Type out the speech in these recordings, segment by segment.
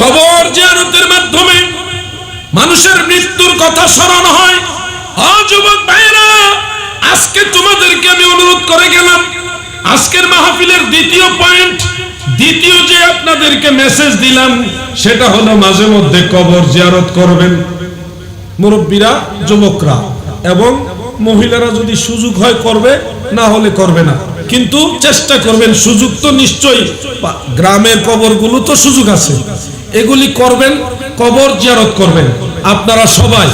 কবর জিয়ারতের মাধ্যমে মানুষের মৃত্যুর কথা স্মরণ হয়। যুবক ভাইরা আজকে তোমাদেরকে আমি অনুরোধ করে গেলাম, আজকের মাহফিলের দ্বিতীয় পয়েন্ট, দ্বিতীয় যে আপনাদেরকে মেসেজ দিলাম, সেটা হলো মাঝে মধ্যে কবর জিয়ারত করবেন। মুরব্বীরা, যুবকরা এবং মহিলারা যদি সুযোগ হয় করবে, না হলে করবে না। কিন্তু চেষ্টা করবেন, সুযোগ তো নিশ্চয়ই গ্রামের কবরগুলো তো সুযোগ আছে। এগুলি করবেন, কবর জিয়ারত করবেন। আপনারা সবাই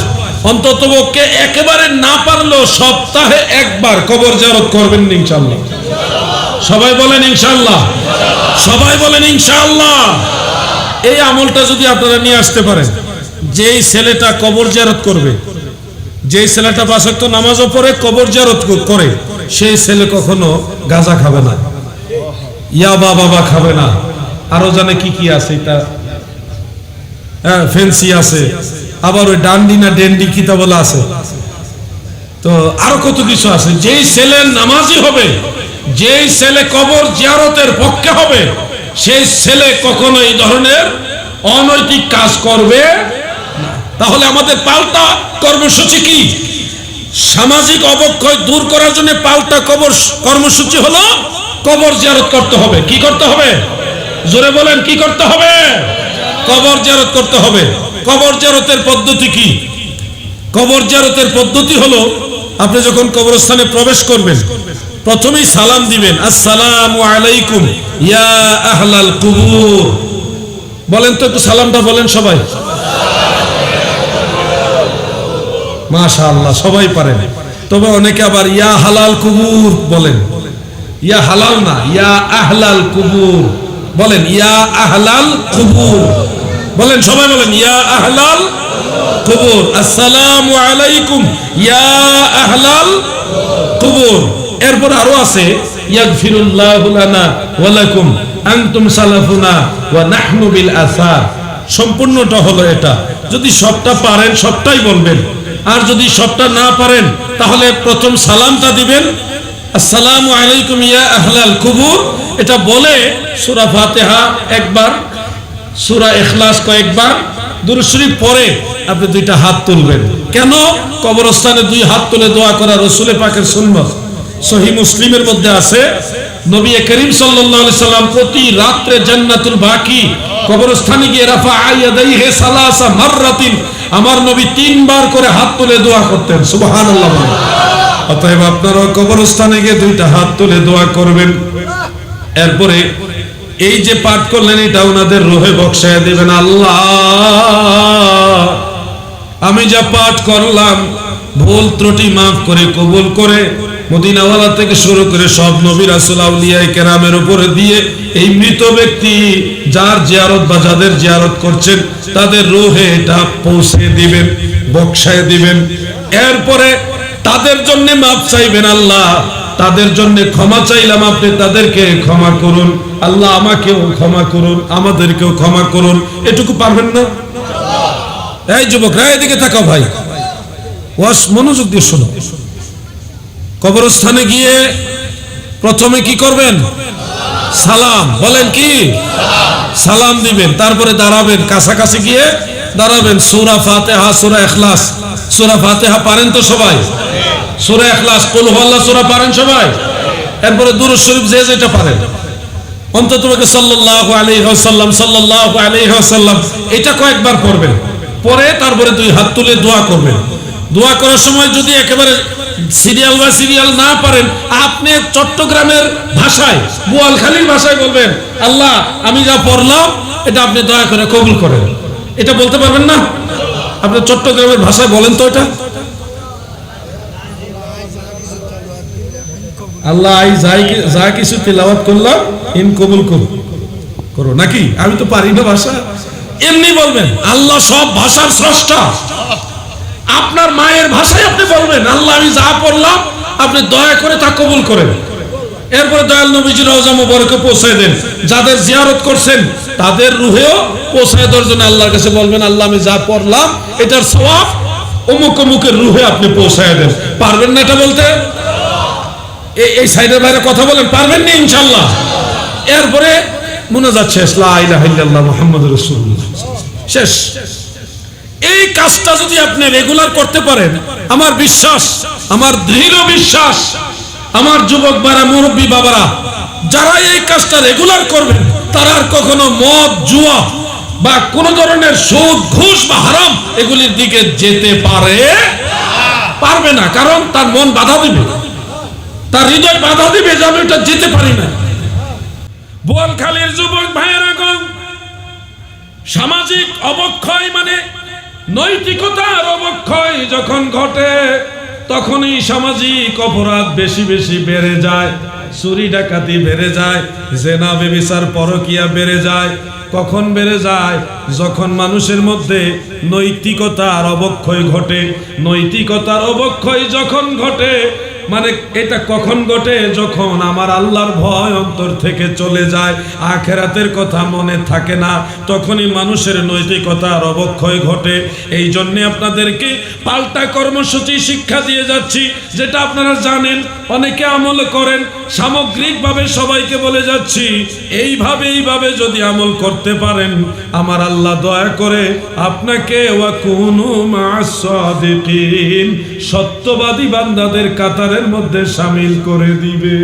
অন্ততপক্ষে একেবারে না পারলেও সপ্তাহে একবার কবর জিয়ারত করবেন ইনশাল্লাহ সবাই বলেন ইনশাল্লাহ সবাই বলেন ইনশাআল্লাহ। এই আমলটা যদি আপনারা নিয়ে আসতে পারেন, যেই ছেলেটা কবর জিয়ারত করবে, যেই ছেলেটা বাসক্ত নামাজও পড়ে, কবর জিয়ারত করে, সেই ছেলে কখনো গাঁজা খাবে না ইয়াবা বাবা খাবে না। আরও জানে কি কি আছে এটা? হ্যাঁ ফেন্সি আছে। আবার ওই ডান্ডি না ডেন্ডি কিতা বলা আছে? তো আরও কত কিছু আছে। যেই ছেলে নামাজি হবে, যেই ছেলে কবর জিয়ারতের পক্ষে হবে, সেই ছেলে কখনো এই ধরনের অনৈতিক কাজ করবে তাহলে আমাদের পাল্টা কর্মসূচি কি? সামাজিক অবক্ষয় দূর করার জন্য পাল্টা কবর কর্মসূচি হলো কবর জিয়ারত করতে হবে। কি করতে হবে? জোরে বলেন, কি করতে হবে? কবর জিয়ারত করতে হবে। কবর জিয়ারতের পদ্ধতি কি? কবর জিয়ারতের পদ্ধতি হলো, আপনি যখন কবরস্থানে প্রবেশ করবেন, প্রথমেই সালাম দিবেন, আসসালামু আলাইকুম, ইয়া আহলাল কুবুর। বলেন তো একটু সালামটা বলেন সবাই। মাশাআল্লাহ, সবাই পারেন। তবে অনেকে আবার ইয়া হালাল কুবুর বলেন। ইয়া হালাল না, ইয়া আহলাল কুবুর। বলেন, ইয়া আহলাল কুবুর। বলেন, সবাই বলেন, ইয়া আহলাল কুবুর। আসসালামু আলাইকুম। ইয়া আহলাল কুবুর। এরপর আরও আছে, ইয়াগফিরুল্লাহু লানা ওয়া লাকুম। আনতুম সালাফুনা ওয়া নাহনু বিল আসার। সম্পূর্ণটা হলো এটা। যদি সবটা পারেন, সবটাই বলবেন। আর যদি সবটা না পারেন, তাহলে প্রথম সালামটা দিবেন। আসসালামু আলাইকুম ইয়া আহলাল কুবুর। এটা বলে সূরা ফাতিহা একবার সূরা ইখলাস কয়েকবার দুরূদ পরে আপনি দুইটা হাত তুলবেন। কেন? কবরস্থানে দুই হাত তুলে দোয়া করা রসুলের পাকের সুন্নত। সহি মুসলিমের মধ্যে আছে, নবী করিম সাল্লাম প্রতি রাত্রে জান্নাতুল বাকি, কবরস্থানে গিয়ে রাফা আয়াদাইহি সালাসা মাররাতিন, আমার নবী তিনবার করে হাত তুলে দোয়া করতেন, সুবহানাল্লাহ অতএব আপনারা কবরস্থানে গিয়ে দুইটা হাত তুলে দোয়া করবেন। এরপরে এই যে পাঠ করলেন, এটা ওনাদের রোহে বক্সায় দেবেন আল্লাহ। আমি যা পাঠ করলাম, ভুল ত্রুটি মাফ করে, কবুল করে, মদিনাওয়ালা থেকে শুরু করে সব নবী রাসূল আউলিয়া কেরামের উপরে দিয়ে এই মৃত ব্যক্তি, যার জিয়ারত বা যাদের জিয়ারত করছেন, তাদের রোহে এটা পৌঁছে দিবেন, বক্সায় দিবেন। এরপরে তাদের জন্য মাপ চাইবেন আল্লাহ। তাদের জন্য ক্ষমা চাইলাম আপনি তাদেরকে ক্ষমা করুন। আল্লাহ আমাকেও ক্ষমা করুন, আমাদেরকেও ক্ষমা করুন। এটুকু পারবেন না? এই যুবকরা এদিকে তাকাও ভাই। ওয়াস, মনোযোগ দিয়ে শোনো। কবরস্থানে গিয়ে প্রথমে কি করবেন? সালাম। বলেন কি? সালাম দিবেন, তারপরে দাঁড়াবেন। কাছাকাছি গিয়ে দাঁড়াবেন, সূরা ফাতিহা, সূরা ইখলাস। সূরা ফাতিহা পারেন তো সবাই? সূরা ইখলাস, কুল হুয়াল্লাহ সূরা পারেন সবাই? এরপরে দুরূদ শরীফ যে যেটা পারেন। কয়েকবার পরে তারপরে দুই হাত তুলে দোয়া করবেন। দোয়া করার সময় যদি একেবারে সিরিয়াল বা সিরিয়াল না পারেন, আপনি চট্টগ্রামের ভাষায় ভাষায় বলবেন, আল্লাহ, আমি যা পড়লাম, এটা আপনি দয়া করে কবুল করেন। এটা বলতে পারবেন না? আপনি চট্টগ্রামের ভাষায় বলেন তো এটা। আল্লাহ আই যাই যা কিছু তেলাওয়াত করলাম ইন কবুল করো করো নাকি? আমি তো পারি না ভাষা। এমনি বলবেন, আল্লাহ সব ভাষার স্রষ্টা। আপনার মায়ের ভাষায় আপনি বলবেন, আল্লাহ আমি যা পড়লাম আপনি দয়া করে তা কবুল করেন। এরপরে দয়াল নবীজির রওজা মুবারকে পৌঁছায় দেন। যাদের জিয়ারত করছেন, তাদের রুহেও পৌঁছায় দেওয়ার জন্য আল্লাহর কাছে বলবেন, আল্লাহ, আমি যা পড়লাম, এটার সওয়াব অমুক অমুকের রুহে আপনি পৌঁছায় দেন। পারবেন না এটা বলতে? এই সাইডের বাইরে কথা বলেন, পারবেন না ইনশাল্লাহ এরপরে শেষ, লা ইলাহা ইল্লাল্লাহ শেষ। এই কাজটা যদি আপনি রেগুলার করতে পারেন, আমার বিশ্বাস, আমার দৃঢ় বিশ্বাস আমার যুবক বারা, মুরব্বী বাবারা, যারা এই কাজটা রেগুলার করবেন, তারা আর কখনো মদ, জুয়া বা কোন ধরনের সুদ, ঘুষ বা হারাম এগুলির দিকে যেতে পারে, পারবে না। কারণ তার মন বাধা দিবে। তার হৃদয় বাধা দিবে যে আমি ওটা যেতে পারি না। বোয়ালখালীর যুবক ভাইয়েরা সামাজিক অবক্ষয় মানে নৈতিকতার অবক্ষয় যখন ঘটে তখনই সামাজিক অপরাধ বেশি বেশি বেড়ে যায়, চুরি ডাকাতি বেড়ে যায়, জেনা বেবিচার পরকিয়া বেড়ে যায়। কখন বেড়ে যায়? যখন মানুষের মধ্যে নৈতিকতার অবক্ষয় ঘটে, নৈতিকতার অবক্ষয় যখন ঘটে মানে এটা কখন ঘটে? যখন আমার আল্লাহর ভয় অন্তর থেকে চলে যায়, আখেরাতের কথা মনে থাকে না, তখনই মানুষের নৈতিকতার অবক্ষয় ঘটে। এই জন্যে আপনাদেরকে পাল্টা কর্মসূচি শিক্ষা দিয়ে যাচ্ছি, যেটা আপনারা জানেন, অনেকে আমল করেন, সামগ্রিকভাবে সবাইকে বলে যাচ্ছি, এইভাবে এইভাবে যদি আমল করতে পারেন, আমার আল্লাহ দয়া করে আপনাকে মা'আস সাদিকিন। সত্যবাদী বান্দাদের কাতারের মধ্যে সামিল করে দিবে।